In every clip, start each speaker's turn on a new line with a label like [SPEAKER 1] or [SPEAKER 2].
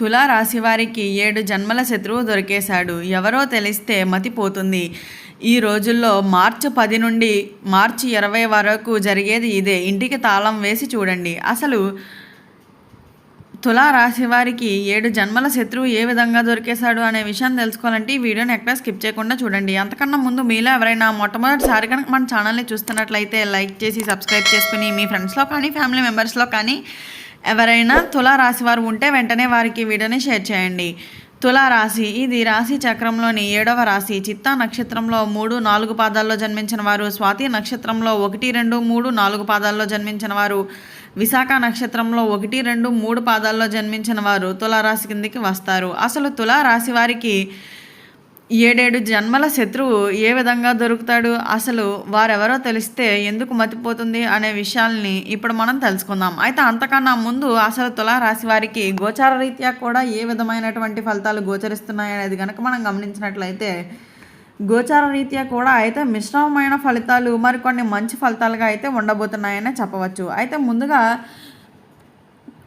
[SPEAKER 1] తులా రాశివారికి ఏడు జన్మల శత్రువు దొరికేశాడు. ఎవరో తెలిస్తే మతిపోతుంది. ఈ రోజుల్లో మార్చి పది నుండి మార్చి ఇరవై వరకు జరిగేది ఇదే. ఇంటికి తాళం వేసి చూడండి. అసలు తులా రాశివారికి ఏడు జన్మల శత్రువు ఏ విధంగా దొరికేశాడు అనే విషయం తెలుసుకోవాలంటే ఈ వీడియోని ఎక్కడ స్కిప్ చేయకుండా చూడండి. అంతకన్నా ముందు మీలో ఎవరైనా మొట్టమొదటిసారి కనుక మన ఛానల్ని చూస్తున్నట్లయితే లైక్ చేసి సబ్స్క్రైబ్ చేసుకుని మీ ఫ్రెండ్స్లో కానీ ఫ్యామిలీ మెంబర్స్లో కానీ ఎవరైనా తులా రాశి వారు ఉంటే వెంటనే వారికి వీడియోని షేర్ చేయండి. తులా రాశి ఇది రాశి చక్రంలోని ఏడవ రాశి చిత్తా నక్షత్రంలో మూడు నాలుగు పాదాల్లో జన్మించిన వారు స్వాతి నక్షత్రంలో ఒకటి రెండు మూడు నాలుగు పాదాల్లో జన్మించిన వారు విశాఖ నక్షత్రంలో ఒకటి రెండు మూడు పాదాల్లో జన్మించిన వారు తులారాశి కిందికి వస్తారు. అసలు తులారాశి వారికి ఏడేడు జన్మల శత్రువు ఏ విధంగా దొరుకుతాడు? అసలు వారెవరో తెలిస్తే ఎందుకు మతిపోతుంది అనే విషయాల్ని ఇప్పుడు మనం తెలుసుకుందాం. అయితే అంతకన్నా ముందు అసలు తులారాశి వారికి గోచార రీత్యా కూడా ఏ విధమైనటువంటి ఫలితాలు గోచరిస్తున్నాయి అనేది కనుక మనం గమనించినట్లయితే గోచార రీత్యా కూడా అయితే మిశ్రమమైన ఫలితాలు మరికొన్ని మంచి ఫలితాలుగా అయితే ఉండబోతున్నాయనే చెప్పవచ్చు. అయితే ముందుగా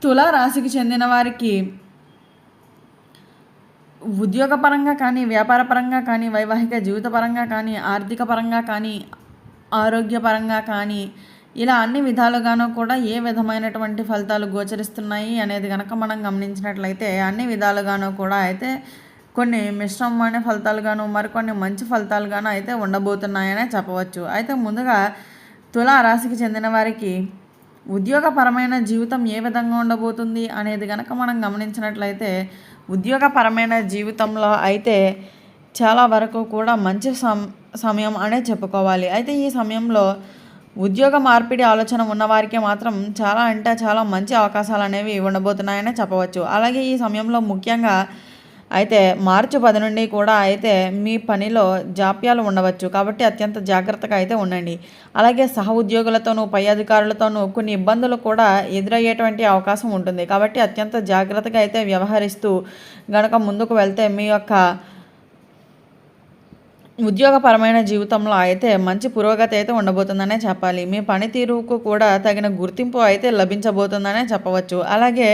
[SPEAKER 1] తులా రాశికి చెందిన వారికి ఉద్యోగపరంగా కానీ వ్యాపారపరంగా కానీ వైవాహిక జీవితపరంగా కానీ ఆర్థిక పరంగా కానీ ఆరోగ్యపరంగా కానీ ఇలా అన్ని విధాలుగానూ కూడా ఏ విధమైనటువంటి ఫలితాలు గోచరిస్తున్నాయి అనేది కనుక మనం గమనించినట్లయితే అన్ని విధాలుగానూ కూడా అయితే కొన్ని మిశ్రమమైన ఫలితాలుగాను మరికొన్ని మంచి ఫలితాలుగాను అయితే ఉండబోతున్నాయనే చెప్పవచ్చు. అయితే ముందుగా తులా రాశికి చెందిన వారికి ఉద్యోగపరమైన జీవితం ఏ విధంగా ఉండబోతుంది అనేది కనుక మనం గమనించినట్లయితే ఉద్యోగపరమైన జీవితంలో అయితే చాలా వరకు కూడా మంచి సమ సమయం అనే చెప్పుకోవాలి. అయితే ఈ సమయంలో ఉద్యోగ మార్పిడి ఆలోచన ఉన్నవారికి మాత్రం చాలా అంటే చాలా మంచి అవకాశాలు అనేవి ఉండబోతున్నాయనే చెప్పవచ్చు. అలాగే ఈ సమయంలో ముఖ్యంగా అయితే మార్చి పది నుండి కూడా అయితే మీ పనిలో జాప్యాలు ఉండవచ్చు. కాబట్టి అత్యంత జాగ్రత్తగా అయితే ఉండండి. అలాగే సహ ఉద్యోగులతోనూ పై అధికారులతోనూ కొన్ని ఇబ్బందులు కూడా ఎదురయ్యేటువంటి అవకాశం ఉంటుంది. కాబట్టి అత్యంత జాగ్రత్తగా అయితే వ్యవహరిస్తూ గనక ముందుకు వెళ్తే మీ యొక్క ఉద్యోగపరమైన జీవితంలో అయితే మంచి పురోగతి అయితే ఉండబోతుందనే చెప్పాలి. మీ పనితీరుకు కూడా తగిన గుర్తింపు అయితే లభించబోతుందనే చెప్పవచ్చు. అలాగే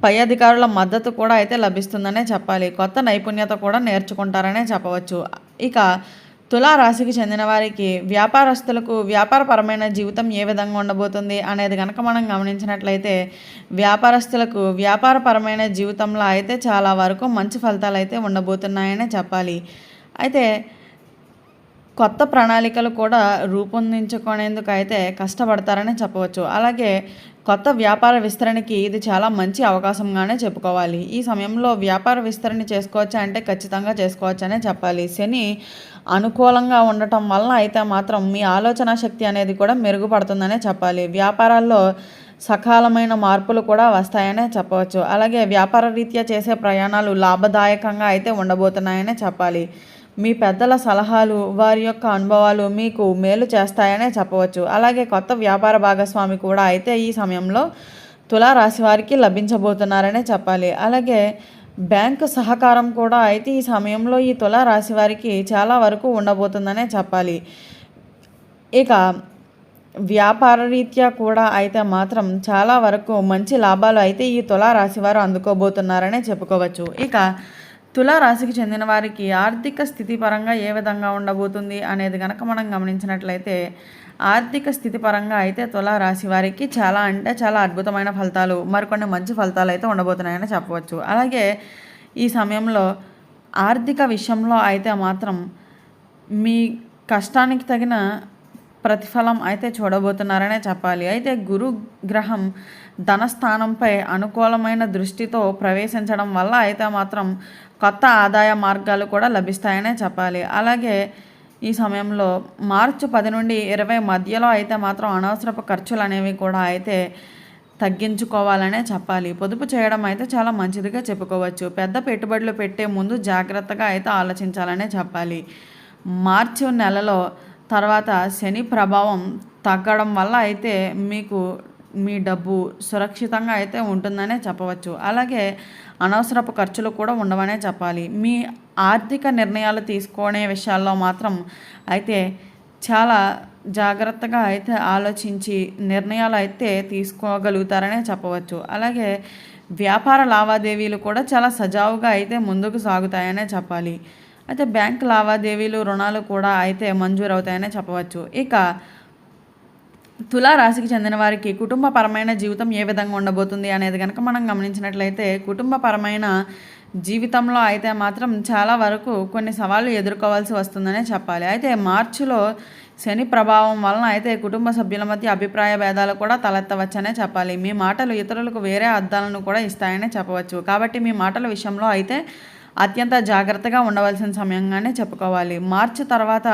[SPEAKER 1] పై అధికారుల మద్దతు కూడా అయితే లభిస్తుందనే చెప్పాలి. కొత్త నైపుణ్యత కూడా నేర్చుకుంటారనే చెప్పవచ్చు. ఇక తులా రాశికి చెందిన వారికి వ్యాపారస్తులకు వ్యాపారపరమైన జీవితం ఏ విధంగా ఉండబోతుంది అనేది కనుక మనం గమనించినట్లయితే వ్యాపారస్తులకు వ్యాపారపరమైన జీవితంలో అయితే చాలా వరకు మంచి ఫలితాలు అయితే ఉండబోతున్నాయనే చెప్పాలి. అయితే కొత్త ప్రణాళికలు కూడా రూపొందించుకునేందుకు అయితే కష్టపడతారని చెప్పవచ్చు. అలాగే కొత్త వ్యాపార విస్తరణకి ఇది చాలా మంచి అవకాశంగానే చెప్పుకోవాలి. ఈ సమయంలో వ్యాపార విస్తరణ చేసుకోవచ్చా అంటే ఖచ్చితంగా చేసుకోవచ్చనే చెప్పాలి. శని అనుకూలంగా ఉండటం వలన అయితే మాత్రం మీ ఆలోచన శక్తి అనేది కూడా మెరుగుపడుతుందనే చెప్పాలి. వ్యాపారాల్లో సకాలమైన మార్పులు కూడా వస్తాయనే చెప్పవచ్చు. అలాగే వ్యాపార రీత్యా చేసే ప్రయాణాలు లాభదాయకంగా అయితే ఉండబోతున్నాయనే చెప్పాలి. మీ పెద్దల సలహాలు వారి యొక్క అనుభవాలు మీకు మేలు చేస్తాయనే చెప్పవచ్చు. అలాగే కొత్త వ్యాపార భాగస్వామి కూడా అయితే ఈ సమయంలో తులారాశి వారికి లభించబోతున్నారనే చెప్పాలి. అలాగే బ్యాంకు సహకారం కూడా అయితే ఈ సమయంలో ఈ తులారాశి వారికి చాలా వరకు ఉండబోతుందనే చెప్పాలి. ఇక వ్యాపార రీత్యా కూడా అయితే మాత్రం చాలా వరకు మంచి లాభాలు అయితే ఈ తులారాశి వారు అందుకోబోతున్నారనే చెప్పుకోవచ్చు. ఇక తులారాశికి చెందిన వారికి ఆర్థిక స్థితి పరంగా ఏ విధంగా ఉండబోతుంది అనేది కనుక మనం గమనించినట్లయితే ఆర్థిక స్థితి పరంగా అయితే తులారాశి వారికి చాలా అంటే చాలా అద్భుతమైన ఫలితాలు మరికొన్ని మంచి ఫలితాలు అయితే ఉండబోతున్నాయని చెప్పవచ్చు. అలాగే ఈ సమయంలో ఆర్థిక విషయంలో అయితే మాత్రం మీ కష్టానికి తగిన ప్రతిఫలం అయితే చూడబోతున్నారనే చెప్పాలి. అయితే గురు గ్రహం ధనస్థానంపై అనుకూలమైన దృష్టితో ప్రవేశించడం వల్ల అయితే మాత్రం కొత్త ఆదాయ మార్గాలు కూడా లభిస్తాయనే చెప్పాలి. అలాగే ఈ సమయంలో మార్చి పది నుండి ఇరవై మధ్యలో అయితే మాత్రం అనవసరపు ఖర్చులు అనేవి కూడా అయితే తగ్గించుకోవాలనే చెప్పాలి. పొదుపు చేయడం అయితే చాలా మంచిదిగా చెప్పుకోవచ్చు. పెద్ద పెట్టుబడులు పెట్టే ముందు జాగ్రత్తగా అయితే ఆలోచించాలనే చెప్పాలి. మార్చి నెలలో తర్వాత శని ప్రభావం తగ్గడం వల్ల అయితే మీకు మీ డబ్బు సురక్షితంగా అయితే ఉంటుందనే చెప్పవచ్చు. అలాగే అనవసరపు ఖర్చులు కూడా ఉండవనే చెప్పాలి. మీ ఆర్థిక నిర్ణయాలు తీసుకునే విషయాల్లో మాత్రం అయితే చాలా జాగ్రత్తగా అయితే ఆలోచించి నిర్ణయాలు అయితే తీసుకోగలుగుతారనే చెప్పవచ్చు. అలాగే వ్యాపార లావాదేవీలు కూడా చాలా సజావుగా అయితే ముందుకు సాగుతాయనే చెప్పాలి. అయితే బ్యాంక్ లావాదేవీలు రుణాలు కూడా అయితే మంజూరు అవుతాయనే చెప్పవచ్చు. ఇక తులారాశికి చెందిన వారికి కుటుంబపరమైన జీవితం ఏ విధంగా ఉండబోతుంది అనేది కనుక మనం గమనించినట్లయితే కుటుంబపరమైన జీవితంలో అయితే మాత్రం చాలా వరకు కొన్ని సవాళ్ళు ఎదుర్కోవాల్సి వస్తుందనే చెప్పాలి. అయితే మార్చిలో శని ప్రభావం వలన అయితే కుటుంబ సభ్యుల మధ్య అభిప్రాయ భేదాలు కూడా తలెత్తవచ్చనే చెప్పాలి. మీ మాటలు ఇతరులకు వేరే అర్థాలను కూడా ఇస్తాయనే చెప్పవచ్చు. కాబట్టి మీ మాటల విషయంలో అయితే అత్యంత జాగ్రత్తగా ఉండవలసిన సమయంగానే చెప్పుకోవాలి. మార్చి తర్వాత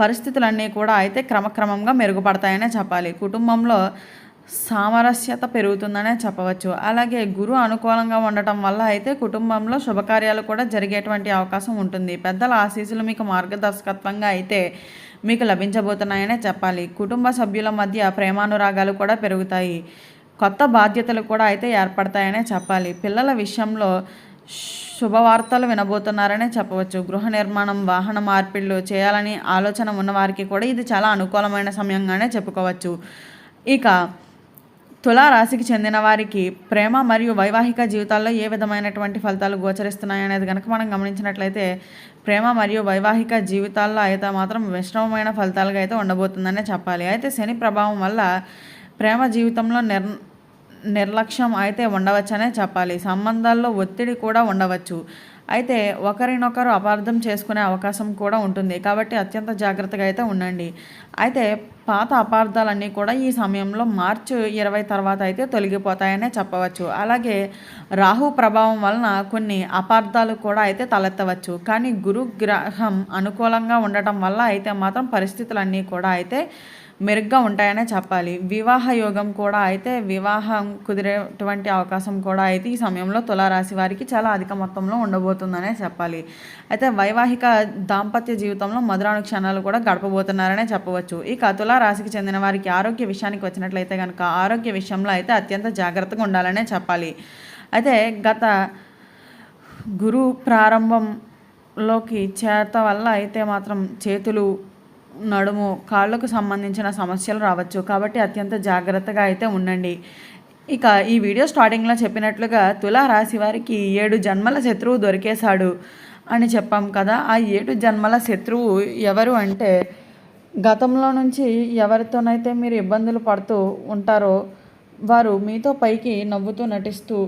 [SPEAKER 1] పరిస్థితులన్నీ కూడా అయితే క్రమక్రమంగా మెరుగుపడతాయనే చెప్పాలి. కుటుంబంలో సామరస్యత పెరుగుతుందనే చెప్పవచ్చు. అలాగే గురు అనుకూలంగా ఉండటం వల్ల అయితే కుటుంబంలో శుభకార్యాలు కూడా జరిగేటువంటి అవకాశం ఉంటుంది. పెద్దల ఆశీస్సులు మీకు మార్గదర్శకత్వంగా అయితే మీకు లభించబోతున్నాయనే చెప్పాలి. కుటుంబ సభ్యుల మధ్య ప్రేమానురాగాలు కూడా పెరుగుతాయి. కొత్త బాధ్యతలు కూడా అయితే ఏర్పడతాయనే చెప్పాలి. పిల్లల విషయంలో శుభవార్తలు వినబోతున్నారనే చెప్పవచ్చు. గృహ నిర్మాణం వాహన మార్పిళ్ళు చేయాలని ఆలోచన ఉన్నవారికి కూడా ఇది చాలా అనుకూలమైన సమయంగానే చెప్పుకోవచ్చు. ఇక తులారాశికి చెందిన వారికి ప్రేమ మరియు వైవాహిక జీవితాల్లో ఏ విధమైనటువంటి ఫలితాలు గోచరిస్తున్నాయి అనేది కనుక మనం గమనించినట్లయితే ప్రేమ మరియు వైవాహిక జీవితాల్లో అయితే మాత్రం విశ్రమమైన ఫలితాలుగా అయితే ఉండబోతుందనే చెప్పాలి. అయితే శని ప్రభావం వల్ల ప్రేమ జీవితంలో నిర్ నిర్లక్ష్యం అయితే ఉండవచ్చనే చెప్పాలి. సంబంధాల్లో ఒత్తిడి కూడా ఉండవచ్చు. అయితే ఒకరినొకరు అపార్థం చేసుకునే అవకాశం కూడా ఉంటుంది. కాబట్టి అత్యంత జాగ్రత్తగా అయితే ఉండండి. అయితే పాత అపార్థాలన్నీ కూడా ఈ సమయంలో మార్చి ఇరవై తర్వాత అయితే తొలగిపోతాయనే చెప్పవచ్చు. అలాగే రాహు ప్రభావం వలన కొన్ని అపార్థాలు కూడా అయితే తలెత్తవచ్చు. కానీ గురు గ్రహం అనుకూలంగా ఉండటం వల్ల అయితే మాత్రం పరిస్థితులన్నీ కూడా అయితే మెరుగ్గా ఉంటాయనే చెప్పాలి. వివాహ యోగం కూడా అయితే వివాహం కుదిరేటువంటి అవకాశం కూడా అయితే ఈ సమయంలో తులారాశి వారికి చాలా అధిక మొత్తంలో ఉండబోతుందనే చెప్పాలి. అయితే వైవాహిక దాంపత్య జీవితంలో మధురాను క్షణాలు కూడా గడపబోతున్నారనే చెప్పవచ్చు. ఇక తులారాశికి చెందిన వారికి ఆరోగ్య విషయానికి వచ్చినట్లయితే కనుక ఆరోగ్య విషయంలో అయితే అత్యంత జాగ్రత్తగా ఉండాలనే చెప్పాలి. అయితే గత గురు ప్రారంభంలోకి చేరత వల్ల అయితే మాత్రం చేతులు నడుము కాళ్ళకు సంబంధించిన సమస్యలు రావచ్చు. కాబట్టి అత్యంత జాగ్రత్తగా అయితే ఉండండి. ఇక ఈ వీడియో స్టార్టింగ్లో చెప్పినట్లుగా తులా రాశి వారికి ఏడు జన్మల శత్రువు దొరికేశాడు అని చెప్పాం కదా. ఆ ఏడు జన్మల శత్రువు ఎవరు అంటే గతంలో నుంచి ఎవరితోనైతే మీరు ఇబ్బందులు పడుతూ ఉంటారో వారు మీతో పైకి నవ్వుతూ నటిస్తూ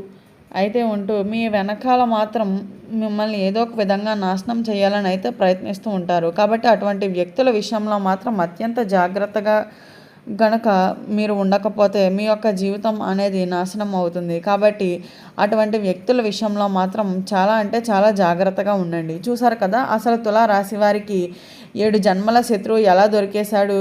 [SPEAKER 1] అయితే ఉంటూ మీ వెనకాల మాత్రం మిమ్మల్ని ఏదో ఒక విధంగా నాశనం చేయాలని అయితే ప్రయత్నిస్తూ ఉంటారు. కాబట్టి అటువంటి వ్యక్తుల విషయంలో మాత్రం అత్యంత జాగ్రత్తగా గనక మీరు ఉండకపోతే మీ యొక్క జీవితం అనేది నాశనం అవుతుంది. కాబట్టి అటువంటి వ్యక్తుల విషయంలో మాత్రం చాలా అంటే చాలా జాగ్రత్తగా ఉండండి. చూసారు కదా అసలు తులారాశి వారికి ఏడు జన్మల శత్రువు ఎలా దొరికేశాడు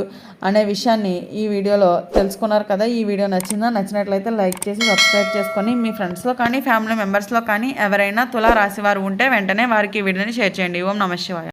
[SPEAKER 1] అనే విషయాన్ని ఈ వీడియోలో తెలుసుకున్నారు కదా. ఈ వీడియో నచ్చిందా? నచ్చినట్లయితే లైక్ చేసి సబ్స్క్రైబ్ చేసుకొని మీ ఫ్రెండ్స్లో కానీ ఫ్యామిలీ మెంబర్స్లో కానీ ఎవరైనా తులారాశి వారు ఉంటే వెంటనే వారికి ఈ వీడియోని షేర్ చేయండి. ఓం నమ శివాయ